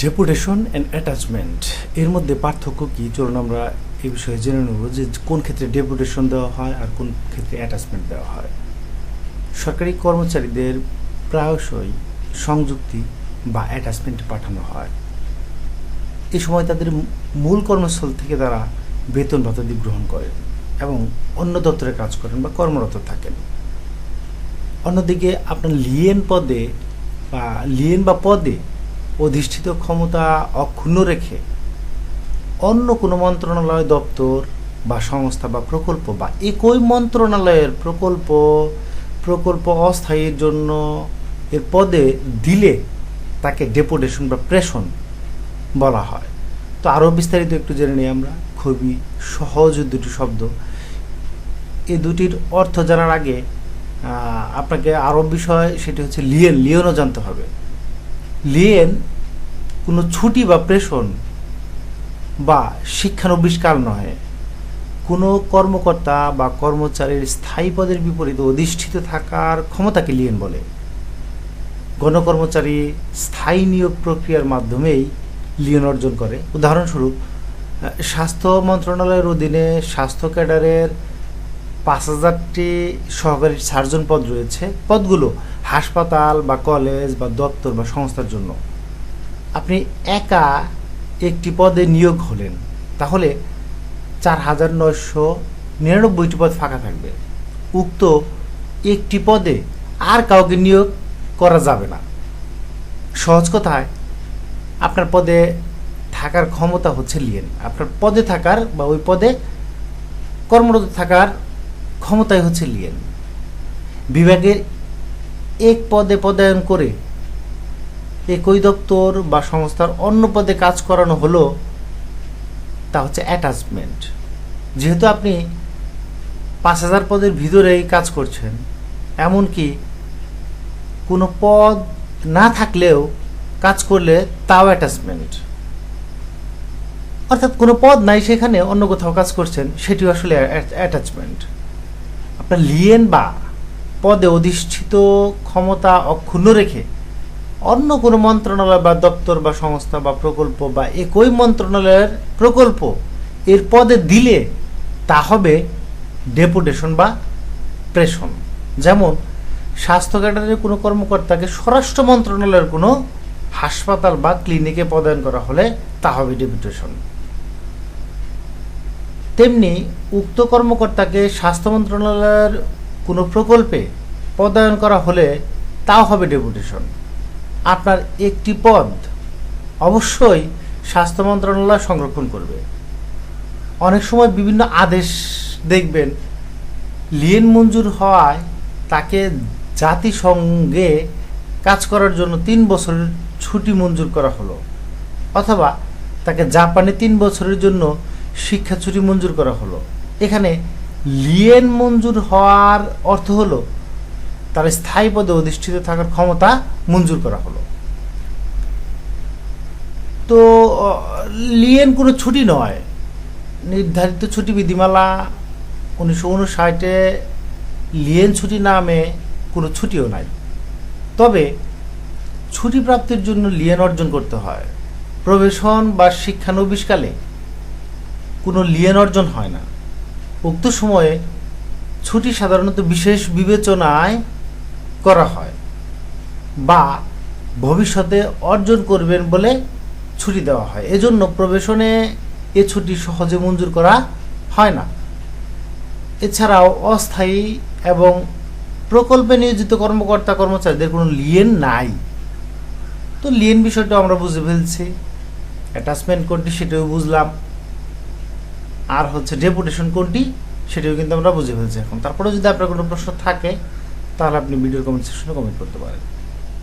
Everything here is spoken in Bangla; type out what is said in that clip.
ডেপুটেশন অ্যান্ড অ্যাটাচমেন্ট এর মধ্যে পার্থক্য কি? চলুন আমরা এই বিষয়ে জেনে নেব যে কোন ক্ষেত্রে ডেপুটেশন দেওয়া হয় আর কোন ক্ষেত্রে অ্যাটাচমেন্ট দেওয়া হয়। সরকারি কর্মচারীদের প্রায়শই সংযুক্তি বা অ্যাটাচমেন্ট পাঠানো হয়। এ সময় তাদের মূল কর্মস্থল থেকে তারা বেতন ভাতাদি গ্রহণ করেন এবং অন্য দপ্তরে কাজ করেন বা কর্মরত থাকেন। অন্যদিকে আপনার লিয়েন পদে বা লিয়েন বা পদে অধিষ্ঠিত ক্ষমতা অক্ষুণ্ণ রেখে অন্য কোনো মন্ত্রণালয়, দপ্তর বা সংস্থা বা প্রকল্প বা একই মন্ত্রণালয়ের প্রকল্প প্রকল্প অস্থায়ীর জন্য এর পদে দিলে তাকে ডেপুটেশন বা প্রেশন বলা হয়। তো আরও বিস্তারিত একটু জেনে নিই আমরা। খুবই সহজ দুটি শব্দ। এই দুটির অর্থ জানার আগে আপনাকে আরও বিষয়, সেটি হচ্ছে লিয়েন লিওনও জানতে হবে। লিয়েন কোনো ছুটি বা প্রেষণ বা শিক্ষানবিষ্কার নয় কোনো কর্মকর্তা বা কর্মচারীর স্থায়ী পদের বিপরীতে অধিষ্ঠিত থাকার ক্ষমতাকে লিয়েন বলে। গণকর্মচারী স্থায়ী নিয়োগ প্রক্রিয়ার মাধ্যমেই লিয়ন অর্জন করে। উদাহরণস্বরূপ স্বাস্থ্য মন্ত্রণালয়ের অধীনে স্বাস্থ্য ক্যাডারের পাঁচ হাজারটি সহকারী সার্জন পদ রয়েছে। পদগুলো হাসপাতাল বা কলেজ বা দপ্তর বা সংস্থার জন্য। আপনি একা একটি পদে নিয়োগ হলেন, তাহলে চার হাজার নয়শো নিরানব্বইটি পদ ফাঁকা থাকবে। উক্ত একটি পদে আর কাউকে নিয়োগ করা যাবে না। সহজ কথায়, আপনার পদে থাকার ক্ষমতা হচ্ছে লিয়েন। আপনার পদে থাকার বা ওই পদে কর্মরত থাকার ক্ষমতাই হচ্ছে লিয়েন। বিভাগের এক পদে পদায়ন করে একই দপ্তর বা সংস্থার অন্য পদে কাজ করানো হলো, তা হচ্ছে অ্যাটাচমেন্ট যেহেতু আপনি পাঁচ হাজার পদের ভিতরেই কাজ করছেন, এমনকি কোনো পদ না থাকলেও কাজ করলে তাও অ্যাটাচমেন্ট অর্থাৎ কোনো পদ নাই সেখানে অন্য কোথাও কাজ করছেন, সেটিও আসলে অ্যাটাচমেন্ট আপনার লিয়েন বা পদে অধিষ্ঠিত ক্ষমতা অক্ষুণ্ণ রেখে অন্য কোনো মন্ত্রণালয় বা দপ্তর বা সংস্থা বা প্রকল্প বা একই মন্ত্রণালয়ের প্রকল্প এর পদে দিলে তা হবে ডেপুটেশন বা প্রেষণ। যেমন, স্বাস্থ্য ক্যাডারের কোনো কর্মকর্তাকে স্বরাষ্ট্র মন্ত্রণালয়ের কোনো হাসপাতাল বা ক্লিনিকে পদায়ন করা হলে তা হবে ডেপুটেশন। তেমনি উক্ত কর্মকর্তাকে স্বাস্থ্য মন্ত্রণালয়ের কোনো প্রকল্পে পদায়ন করা হলে তাও হবে ডেপুটেশন। আপনার একটি পদ অবশ্যই স্বাস্থ্য মন্ত্রণালয় সংরক্ষণ করবে। অনেক সময় বিভিন্ন আদেশ দেখবেন, লিয়েন মঞ্জুর হওয়ায় তাকে জাতিসংঘে কাজ করার জন্য তিন বছরের ছুটি মঞ্জুর করা হলো। অথবা তাকে জাপানে তিন বছরের জন্য শিক্ষা ছুটি মঞ্জুর করা হলো। এখানে লিয়েন মঞ্জুর হওয়ার অর্থ হলো, তার স্থায়ী পদে অধিষ্ঠিত থাকার ক্ষমতা মঞ্জুর করা হলো। তো লিয়েন কোনো ছুটি নয়। নির্ধারিত ছুটি বিধিমালা উনিশশো উনষাটে লিয়েন ছুটি নামে কোনো ছুটিও নাই। তবে ছুটি প্রাপ্তির জন্য লিয়েন অর্জন করতে হয়। প্রবেশন বা শিক্ষানবিষ্কালে কোনো লিয়েন অর্জন হয় না। উক্ত সময়ে ছুটি সাধারণত বিশেষ বিবেচনায় করা হয় বা ভবিষ্যতে অর্জন করবেন বলে ছুটি দেওয়া হয়। এজন্য প্রবেশনে এ ছুটি সহজে মঞ্জুর করা হয় না। এছাড়াও অস্থায়ী এবং প্রকল্পে নিয়োজিত কর্মকর্তা কর্মচারীদের কোনো লিয়েন নাই। তো লিয়েন বিষয়টা আমরা বুঝে ফেলছি। অ্যাটাচমেন্ট কোনটি সেটাও বুঝলাম। আর হচ্ছে ডেপুটেশন কোনটি, সেটিও কিন্তু আমরা বুঝে ফেলছি এখন। তারপরে যদি আপনার কোনো প্রশ্ন থাকে, তাহলে আপনি ভিডিও কমেন্ট সেকশনে কমেন্ট করতে পারেন।